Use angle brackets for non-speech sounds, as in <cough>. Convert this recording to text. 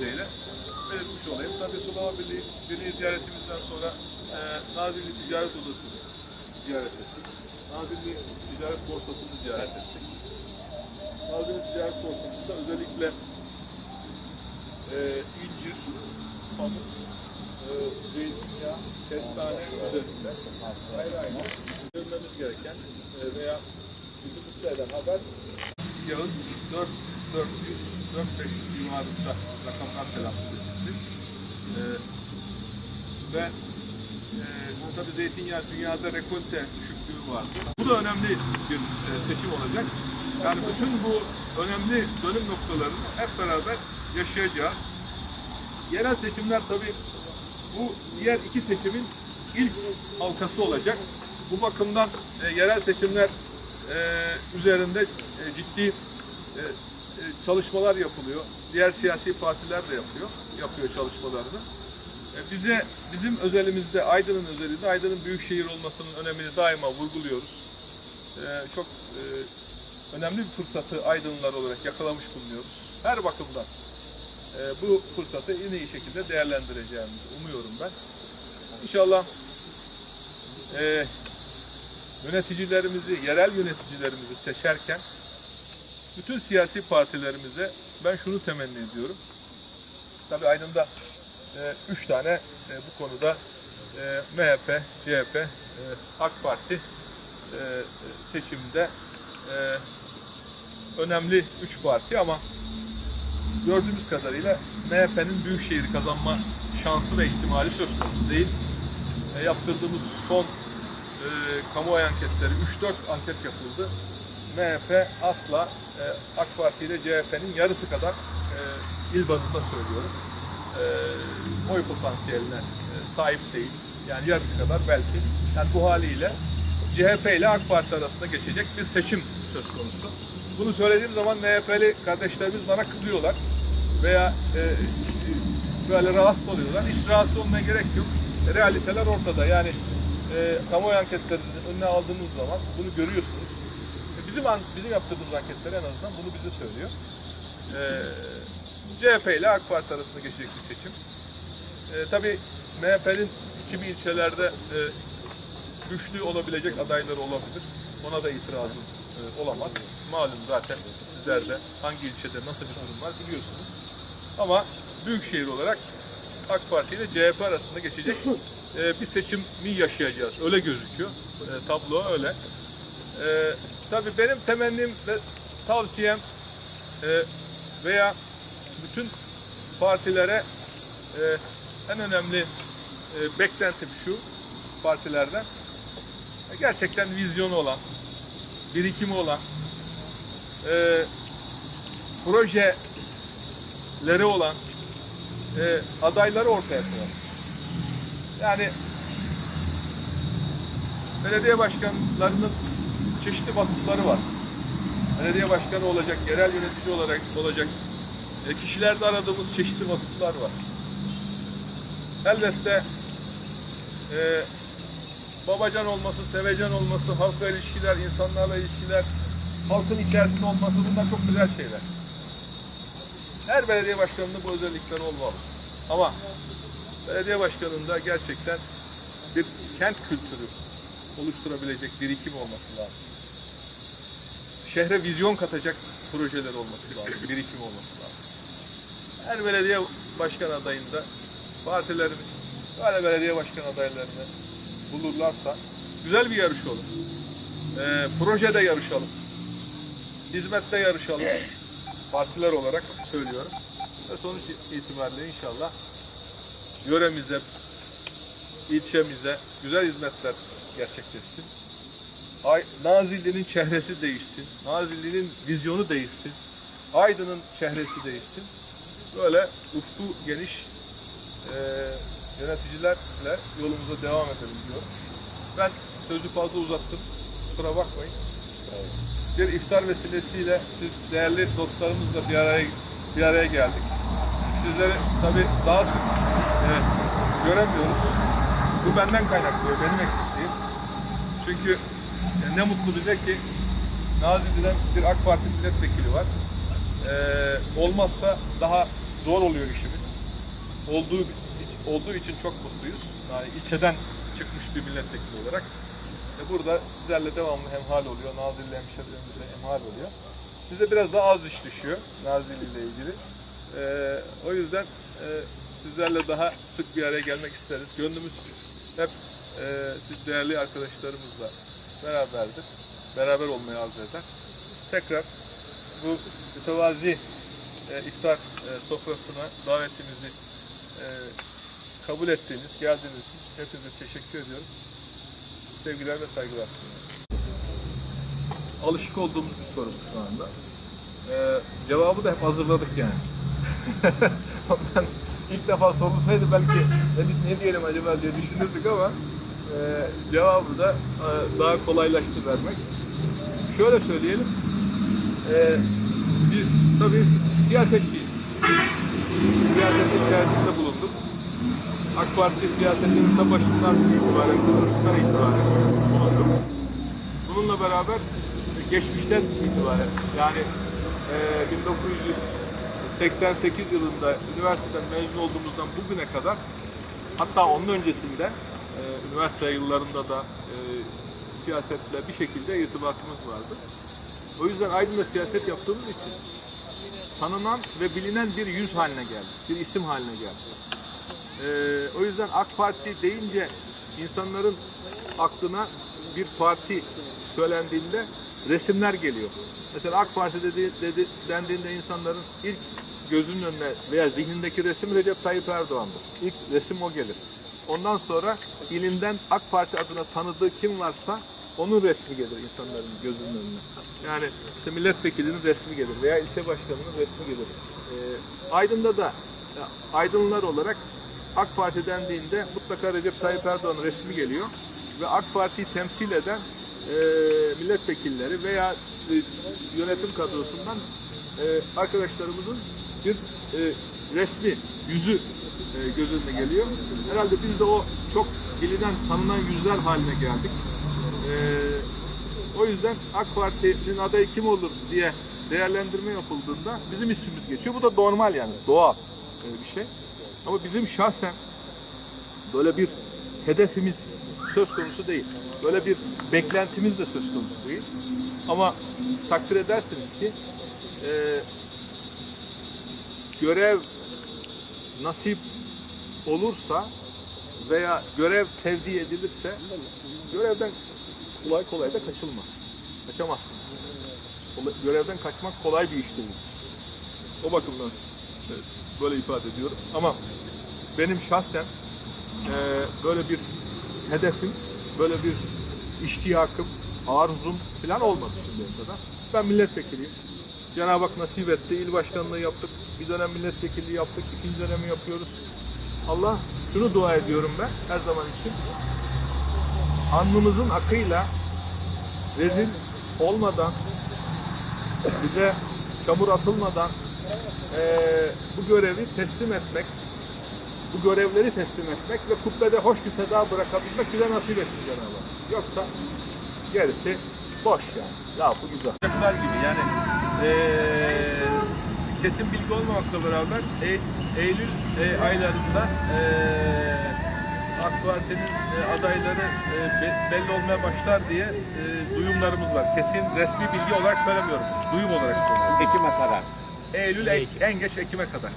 vesileyle belirtmiş olayım. Tabii Sulama Birliği, Birliği ziyaretimizden sonra e, Nazilli Ticaret Odası'nı ziyaret ettik. Nazilli Ticaret Borsası'nı ziyaret ettik. Nazilli Ticaret Borsası'nda özellikle e, incir, pamuk, e, zeytinyağı, kestane üzerinde ayrı ayrı görmemiz gereken e, veya bizi mutlu eden haber yağın 4 400 4 500 civarında rakamlar telaffuz edildi. E, ve e, tabii zeytinyağı dünyada rekolte düşüklüğü vardı. Bu da önemli bir e, seçim olacak. Yani bütün bu önemli dönüm noktalarını hep beraber yaşayacağız. Yerel seçimler tabii bu diğer iki seçimin ilk halkası olacak. Bu bakımdan e, yerel seçimler e, üzerinde e, ciddi e, çalışmalar yapılıyor. Diğer siyasi partiler de yapıyor, yapıyor çalışmalarını. E, bize bizim özelimizde Aydın'ın özelinde Aydın'ın büyük şehir olmasının önemini daima vurguluyoruz. E, çok e, önemli bir fırsatı Aydınlılar olarak yakalamış bulunuyoruz. Her bakımdan e, bu fırsatı en iyi şekilde değerlendireceğimizi umuyorum ben. İnşallah e, yöneticilerimizi, yerel yöneticilerimizi seçerken bütün siyasi partilerimize ben şunu temenni ediyorum. Tabii Aydın'da e, üç tane e, bu konuda e, MHP, CHP, e, AK Parti e, seçimde e, önemli üç parti ama gördüğümüz kadarıyla MHP'nin büyükşehir kazanma şansı ve ihtimali söz konusu değil. E, yaptırdığımız son e, kamuoyu anketleri 3-4 anket yapıldı. MHP asla e, AK Parti ile CHP'nin yarısı kadar e, il bazında söylüyorum. E, oy potansiyeline e, sahip değil. Yani yarısı kadar belki. Yani bu haliyle CHP ile AK Parti arasında geçecek bir seçim söz konusu. Bunu söylediğim zaman MHP'li kardeşlerimiz bana kızıyorlar veya e, böyle rahatsız oluyorlar. Hiç rahatsız olmaya gerek yok. Realiteler ortada. Yani e, kamuoyu anketlerinin önüne aldığınız zaman bunu görüyorsunuz. Bizim bizim yaptığımız anketler en azından bunu bize söylüyor. E, CHP ile AK Parti arasında geçecek bir seçim. E, tabii MHP'nin kimi ilçelerde e, güçlü olabilecek adayları olabilir. Ona da itirazım e, olamaz. Malum zaten sizler de hangi ilçede nasıl bir durum var biliyorsunuz. Ama büyükşehir olarak AK Parti ile CHP arasında geçecek e, bir seçimi yaşayacağız. Öyle gözüküyor. E, tablo öyle. E, tabii benim temennim ve tavsiyem e, veya bütün partilere e, en önemli e, beklentim şu partilerden e, gerçekten vizyonu olan, birikimi olan, e, projeleri olan e, adayları ortaya koyar. Yani belediye başkanlarının çeşitli vasıfları var. Belediye başkanı olacak, yerel yönetici olarak olacak e, kişilerde aradığımız çeşitli vasıflar var. Elbette e, babacan olması, sevecen olması, halkla ilişkiler, insanlarla ilişkiler, halkın içerisinde olması bunlar çok güzel şeyler. Her belediye başkanının bu özellikleri olmalı. Ama belediye başkanında gerçekten bir kent kültürü oluşturabilecek birikim olması lazım. Şehre vizyon katacak projeler olması lazım, birikim olması lazım. Her belediye başkan adayında partilerimiz böyle belediye başkan adaylarını bulurlarsa güzel bir yarış olur. Ee, projede yarışalım. Hizmette yarışalım. Partiler olarak söylüyorum. Ve sonuç itibariyle inşallah yöremize, ilçemize güzel hizmetler gerçekleşsin. Nazilli'nin çehresi değişsin. Nazilli'nin vizyonu değişsin. Aydın'ın çehresi değişsin. Böyle ufku geniş e, yöneticilerle yolumuza devam edelim diyorum. Ben sözü fazla uzattım. Kusura bakmayın. Bir iftar vesilesiyle siz değerli dostlarımızla bir araya bir araya geldik. Sizleri tabii daha sık e, göremiyoruz. Bu benden kaynaklıyor, benim eksikliğim. Çünkü e, ne mutlu bize ki Nazilli'den bir AK Parti milletvekili var. E, olmazsa daha zor oluyor işimiz. Olduğu olduğu için çok mutluyuz. Yani ilçeden çıkmış bir milletvekili olarak. E burada sizlerle devamlı hemhal oluyor. Nazilli hemşehrilerimizle hemhal oluyor. Bize biraz daha az iş düşüyor Nazilli ile ilgili. E, o yüzden e, sizlerle daha sık bir araya gelmek isteriz. Gönlümüz hep e, siz değerli arkadaşlarımızla beraberdir. Beraber olmayı arzu eder. Tekrar bu mütevazi e, iftar e, sofrasına davetimizi e, kabul ettiğiniz, geldiğiniz için hepinize teşekkür ediyorum. Sevgiler ve saygılar. Alışık olduğumuz bir soru şu anda. Ee, cevabı da hep hazırladık yani. <laughs> Ondan ilk defa sorulsaydı belki ne, ne diyelim acaba diye düşünürdük ama e, cevabı da e, daha kolaylaştı vermek. Şöyle söyleyelim. E, biz tabii siyasetçiyiz. Siyasetin içerisinde bulunduk. AK Parti siyasetinin de başından itibaren, kuruluşundan itibaren bulunduk. Bununla beraber geçmişten itibaren yani e, 1988 yılında üniversiteden mezun olduğumuzdan bugüne kadar hatta onun öncesinde e, üniversite yıllarında da e, siyasetle bir şekilde irtibatımız vardı. O yüzden Aydın'da siyaset yaptığımız için tanınan ve bilinen bir yüz haline geldi. Bir isim haline geldi. Ee, o yüzden AK Parti deyince insanların aklına bir parti söylendiğinde resimler geliyor. Mesela AK Parti dedi, dedi, dendiğinde insanların ilk gözünün önüne veya zihnindeki resim Recep Tayyip Erdoğan'dır. İlk resim o gelir. Ondan sonra ilinden AK Parti adına tanıdığı kim varsa onun resmi gelir insanların gözünün önüne. Yani işte milletvekilinin resmi gelir veya ilçe başkanının resmi gelir. Ee, Aydın'da da ya, Aydınlılar olarak AK Parti dendiğinde mutlaka Recep Tayyip Erdoğan'ın resmi geliyor ve AK Parti'yi temsil eden e, milletvekilleri veya e, yönetim kadrosundan e, arkadaşlarımızın bir e, resmi yüzü e, göz önüne geliyor. Herhalde biz de o çok bilinen, tanınan yüzler haline geldik. E, o yüzden AK Parti'nin adayı kim olur diye değerlendirme yapıldığında bizim ismimiz geçiyor. Bu da normal yani, doğal e, bir şey. Ama bizim şahsen böyle bir hedefimiz söz konusu değil. Böyle bir beklentimiz de söz konusu değil. Ama takdir edersiniz ki e, görev nasip olursa veya görev tevdi edilirse görevden kolay kolay da kaçılmaz. Kaçamazsınız. Kolay- Görevden kaçmak kolay bir iş değil. O bakımdan böyle ifade ediyorum. Ama benim şahsen e, böyle bir hedefim, böyle bir iştiyakım, arzum falan olmadı şimdiye kadar. Ben milletvekiliyim. Cenab-ı Hak nasip etti. İl başkanlığı yaptık. Bir dönem milletvekilliği yaptık. ikinci dönemi yapıyoruz. Allah şunu dua ediyorum ben her zaman için. Alnımızın akıyla rezil olmadan bize çamur atılmadan eee, bu görevi teslim etmek, bu görevleri teslim etmek ve kubbede hoş bir seda bırakabilmek bize nasip etsin Cenab-ı Hak. Yoksa gerisi boş yani. Lafı güzel. Gibi yani eee, kesin bilgi olmamakla beraber E- Eylül e, aylarında eee AK Parti'nin e, adayları e, be- belli olmaya başlar diye e, duyumlarımız var. Kesin resmi bilgi olarak söylemiyorum. Duyum olarak söylüyorum. Ekim'e kadar. Eylül en, en geç Ekim'e kadar.